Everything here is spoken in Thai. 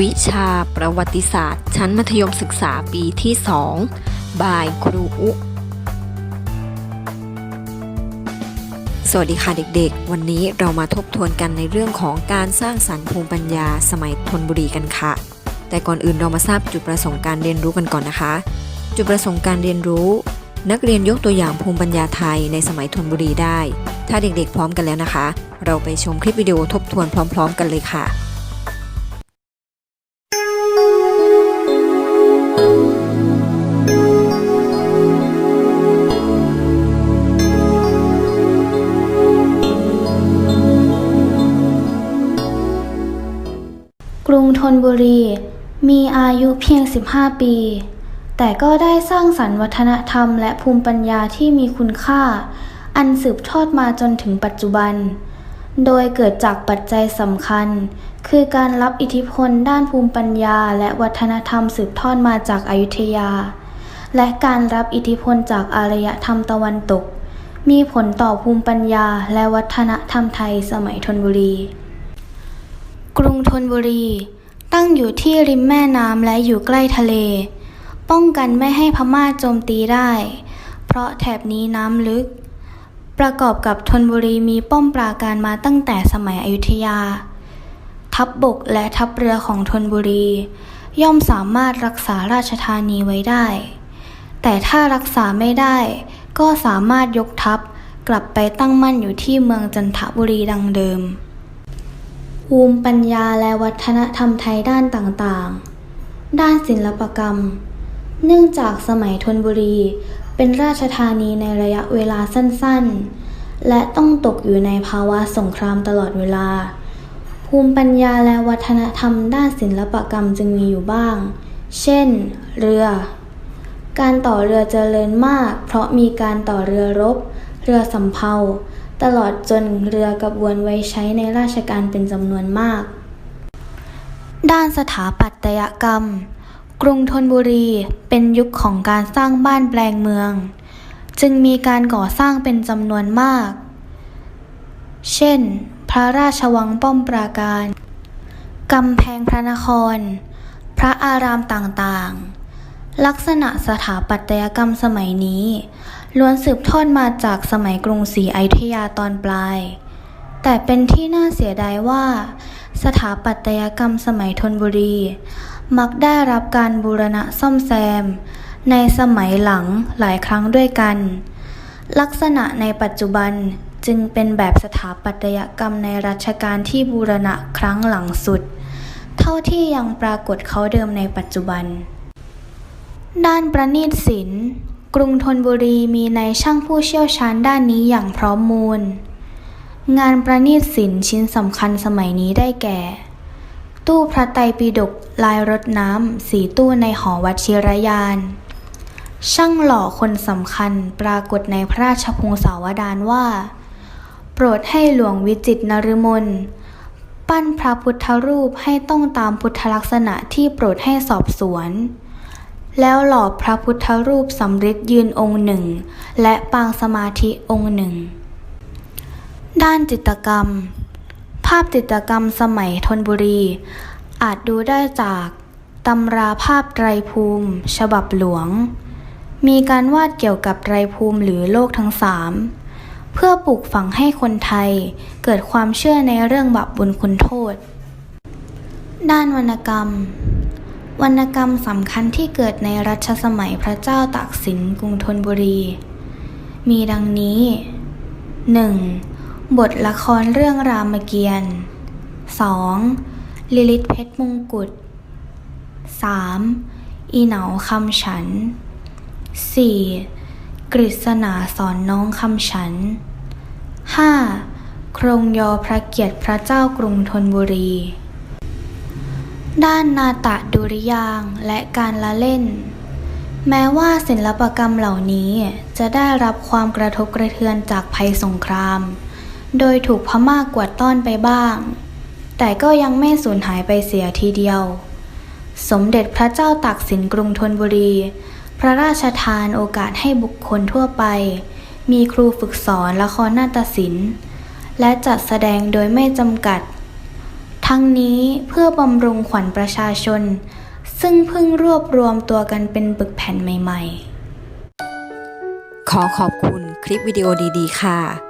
วิชาประวัติศาสตร์ ชั้นมัธยมศึกษาปีที่ 2 บายครูอุ สวัสดีค่ะเด็กๆ วันนี้เรามาทบทวนกันในเรื่องของการสร้างสรรค์ภูมิปัญญาสมัยธนบุรีกันค่ะ แต่ก่อนอื่นเรามาทราบจุดประสงค์การเรียนรู้กันก่อนนะคะ จุดประสงค์การเรียนรู้ นักเรียนยกตัวอย่างภูมิปัญญาไทยในสมัยธนบุรีได้ ถ้าเด็กๆ พร้อมกันแล้วนะคะ เราไปชมคลิปวิดีโอทบทวนพร้อม ๆ กันเลยค่ะ ธนบุรี มีอายุเพียง 15 ปี แต่ก็ได้สร้างสรรค์วัฒนธรรมและภูมิปัญญาที่มีคุณค่า อันสืบทอดมาจนถึงปัจจุบัน โดยเกิดจากปัจจัยสำคัญ คือการรับอิทธิพลด้านภูมิปัญญา และวัฒนธรรมสืบทอดมาจากอายุทยา และการรับอิทธิพลจากอารยธรรมตะวันตก มีผลต่อภูมิปัญญา และวัฒนธรรมไทยสมัยธนบุรีกรุงธนบุรี ตั้งอยู่ที่ริมแม่น้ำและอยู่ใกล้ทะเล ป้องกันไม่ให้พม่าโจมตีได้ เพราะแถบนี้น้ำลึก ประกอบกับธนบุรีมีป้อมปราการมาตั้งแต่สมัยอยุธยา ทัพบบกและทัพเรือของธนบุรี ย่อมสามารถรักษาราชธานีไว้ได้ แต่ถ้ารักษาไม่ได้ ก็สามารถยกทัพกลับไปตั้งมั่นอยู่ที่เมืองจันทบุรีดังเดิม ภูมิปัญญาและวัฒนธรรมไทยด้านต่างๆ ด้านศิลปกรรม เนื่องจากสมัยธนบุรี เป็นราชธานีในระยะเวลาสั้นๆ และต้องตกอยู่ในภาวะสงครามตลอดเวลา ภูมิปัญญาและวัฒนธรรมด้านศิลปกรรมจึงมีอยู่บ้าง เช่น เรือ การต่อเรือเจริญมาก เพราะมีการต่อเรือรบ เรือสำเภา ตลอดจนเรือกระบวนไว้ใช้ในราชการเป็นจำนวนมาก ด้านสถาปัตยกรรม กรุงธนบุรีเป็นยุคของการสร้างบ้านแปลงเมือง จึงมีการก่อสร้างเป็นจำนวนมาก เช่น พระราชวังป้อมปราการกำแพงพระนคร พระอารามต่างๆ ลักษณะสถาปัตยกรรมสมัยนี้ ล้วนสืบทอดมาจากสมัยกรุงศรีอยุธยาตอนปลาย แต่เป็นที่น่าเสียดายว่า สถาปัตยกรรมสมัยธนบุรี มักได้รับการบูรณะซ่อมแซม ในสมัยหลังหลายครั้งด้วยกัน ลักษณะในปัจจุบันจึงเป็นแบบสถาปัตยกรรมในรัชกาลที่บูรณะครั้งหลังสุด เท่าที่ยังปรากฏเขาเดิมในปัจจุบัน ด้านประณีตศิลป์ กรุงธนบุรีมีนายช่างผู้เชี่ยวชาญด้านนี้อย่างพร้อมมูล งานประณีตศิลป์ชิ้นสำคัญสมัยนี้ได้แก่ ตู้พระไตรปิฎกลายรถน้ำสีตู้ในหอวัดชิรยาน ช่างหล่อคนสำคัญปรากฏในพระราชพงศาวดารว่า โปรดให้หลวงวิจิตรนฤมลปั้นพระพุทธรูปให้ต้องตามพุทธลักษณะที่โปรดให้สอบสวน แล้วหล่อพระพุทธรูปสำริดยืนองค์หนึ่ง และปางสมาธิองค์หนึ่ง ด้านจิตกรรม ภาพจิตกรรมสมัยธนบุรี อาจดูได้จากตำราภาพไตรภูมิ ฉบับหลวง มีการวาดเกี่ยวกับไตรภูมิหรือโลกทั้งสามเพื่อปลูกฝังให้คนไทยเกิดความเชื่อในเรื่องบาปบุญคุณโทษ ด้านวรรณกรรม วรรณกรรมสำคัญที่เกิดในรัชสมัยพระเจ้าตากสินกรุงธนบุรี มีดังนี้ 1. บทละครเรื่องรามเกียรติ์ 2. ลิลิตเพชรมงกุฎ 3. อีเหนาคำฉัน 4. กฤษณาสอนน้องคำฉัน 5. โครงยอพระเกียรติพระเจ้ากรุงธนบุรี ด้านนาตะดุริยางค์และการละเล่น แม้ว่าศิลปกรรมเหล่านี้จะได้รับความกระทบกระเทือนจากภัยสงคราม โดยถูกพม่ากกวาดต้อนไปบ้าง แต่ก็ยังไม่สูญหายไปเสียทีเดียว สมเด็จพระเจ้าตากสินกรุงธนบุรี พระราชทานโอกาสให้บุคคลทั่วไป มีครูฝึกสอนละครนาฏศิลป์ และจัดแสดงโดยไม่จำกัด ทั้งนี้เพื่อบำรุงขวัญประชาชน ซึ่งเพิ่งรวบรวมตัวกันเป็นบึกแผ่นใหม่ ๆ ขอขอบคุณคลิปวิดีโอดี ๆ ค่ะ